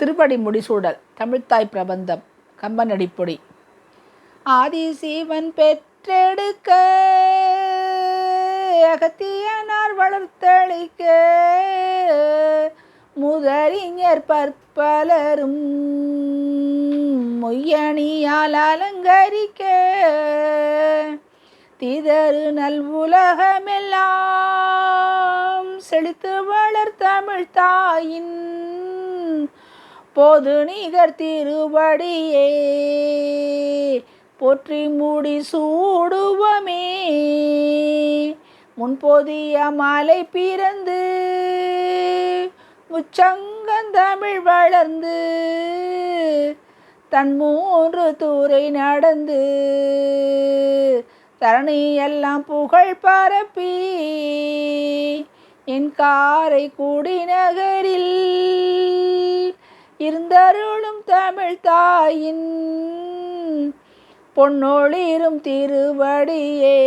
திருவடி முடிசூடல் தமிழ்த்தாய் பிரபந்தம் கம்பனடிப்பொடி. ஆதிசீவன் பெற்றெடுக்க அகத்தியனார் வளர்த்தளிக்க முதறிஞர் பற்பலரும் மொய்யணியால் அலங்கரிக்க திதறு நல் உலகமெல்லாம் செழித்து வளர் தமிழ் தாயின் போது நிகர் திருவடியே. போற்றி மூடி சூடுவமே. முன்போதிய மாலை பிறந்து முச்சங்கந்தமிழ் வளர்ந்து தன் மூன்று தூரை நடந்து தரணி எல்லாம் புகழ் பரப்பி என் காரை குடிநகரில் இருந்தருளும் தமிழ் தாயின் பொன்னொளிரும் திருவடியே.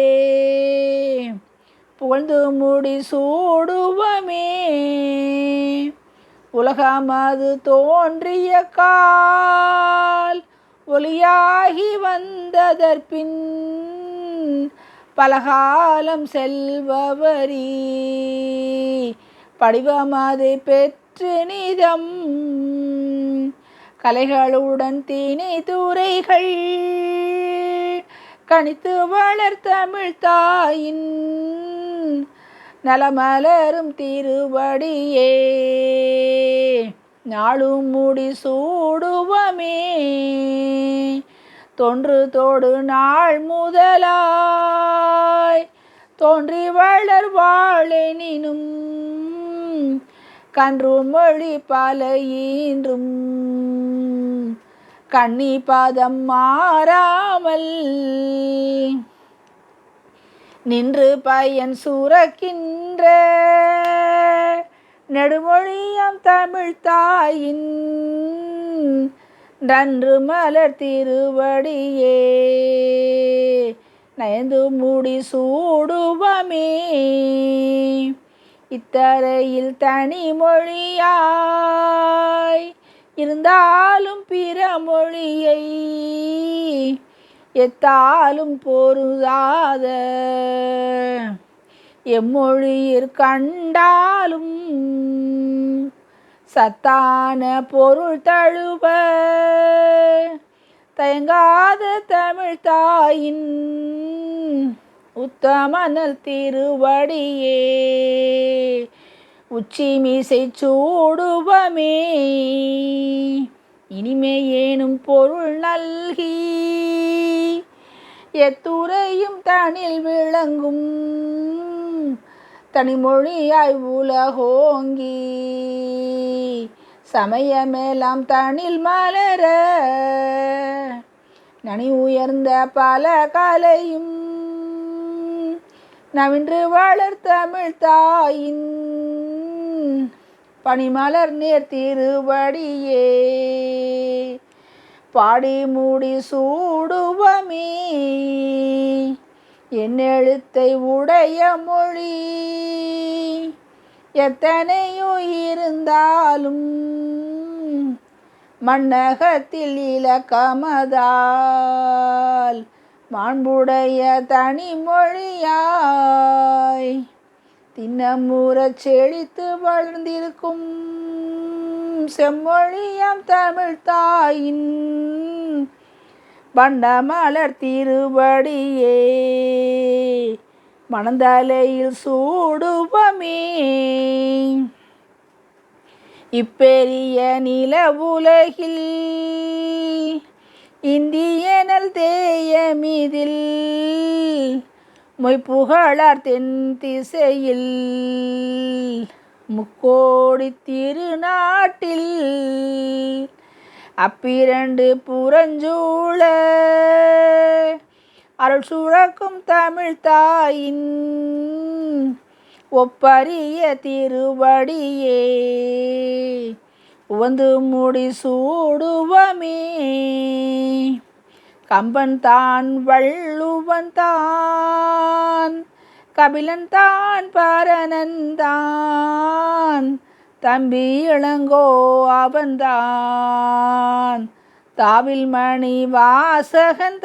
புகழ்ந்து முடி சூடுவமே. உலகமது தோன்றிய கால் ஒளியாகி வந்ததற்பின் பலகாலம் செல்பவரி. படிவமது பெற்று நிதம் கலைகளுடன் தீனி தூரைகள். கணித்து வளர்த்தமிழ் தாயின் நலமலரும் திருவடியே. நாளும் முடி சூடுவமே. தொன்று தோடு நாள் முதலாய். தோன்றி வளர் வாழெனினும் கன்று மொழி பல ஈன்றும். கண்ணி பாதம் மாறாமல் நின்று பயன் சூறக்கின்ற நெடுமொழியம் தமிழ் தாயின் நன்று மலர் திருவடியே. நயந்து மூடி சூடுவமே. இத்தரையில் தனி மொழியாய் இருந்தாலும் பிற மொழியை எத்தாலும் பொருதாத எம்மொழியிற் கண்டாலும் சத்தான பொருள் தழுவ. தயங்காத தமிழ் தாயின் உத்தமனல் திருவடியே. உச்சிமிசை சூடுவமே. இனிமே ஏனும் பொருள் நல்கி. எத்துறையும் தனில் விளங்கும். தனிமொழியாய் உலகோங்கி. சமயமெல்லாம் தனில் மலர. நனி உயர்ந்த பல கலையும் நவின்று வளர் தமிழ் தாயின் பனிமலர் நேர் திருவடியே. பாடி மூடி சூடுவமே என் எழுத்தை உடைய மொழி. எத்தனையோ இருந்தாலும் மன்னகத்தில் இலக்கமதால் மாண்புடைய தனிமொழியாய் தின்னமுறச் செழித்து வளர்ந்திருக்கும் செம்மொழியம் தமிழ் தாயின் வண்ணமலர் திருவடியே. மணந்தலையில் சூடுவமே இப்பெரிய நில உலகில் இந்தியனல் தே மீதில் மொய்ப்புகழார் தென் திசையில் முக்கோடி திருநாட்டில் அப்பிரண்டு புறஞ்சூழ அருள் சுழக்கும் தமிழ் தாயின் ஒப்பரிய திருவடியே. உவந்து முடி சூடுவமே. கம்பன் தான் வள்ளுவன் தான் கபிலன் தான் பரணன் தான் தம்பி இளங்கோ அவன்தான் தாவில் மணி வாசகன்தான்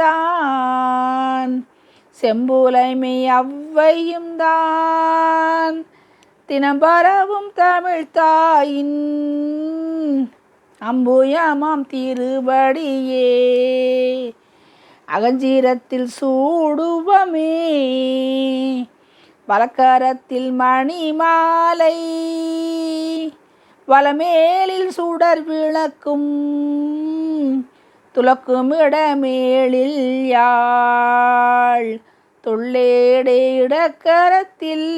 செம்புலைமை அவ்வையும் தான் தினம் பரவும் தமிழ் தாயின் அம்புயமாம் திருவடியே. அகஞ்சீரத்தில் சூடுவமே. வலக்கரத்தில் மணி மாலை வலமேலில் சுடர் விளக்கும். துலக்கும் இடமேளில் யாழ். தொள்ளேடே இடக்கரத்தில்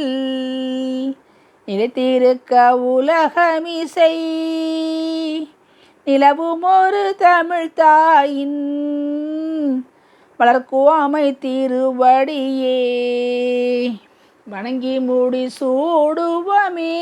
நிலைத்திருக்க உலகமிசை. நிலவும் ஒரு தமிழ் தாயின் வளர்க்குவாமை திருவடியே வணங்கி முடி சூடுவமே.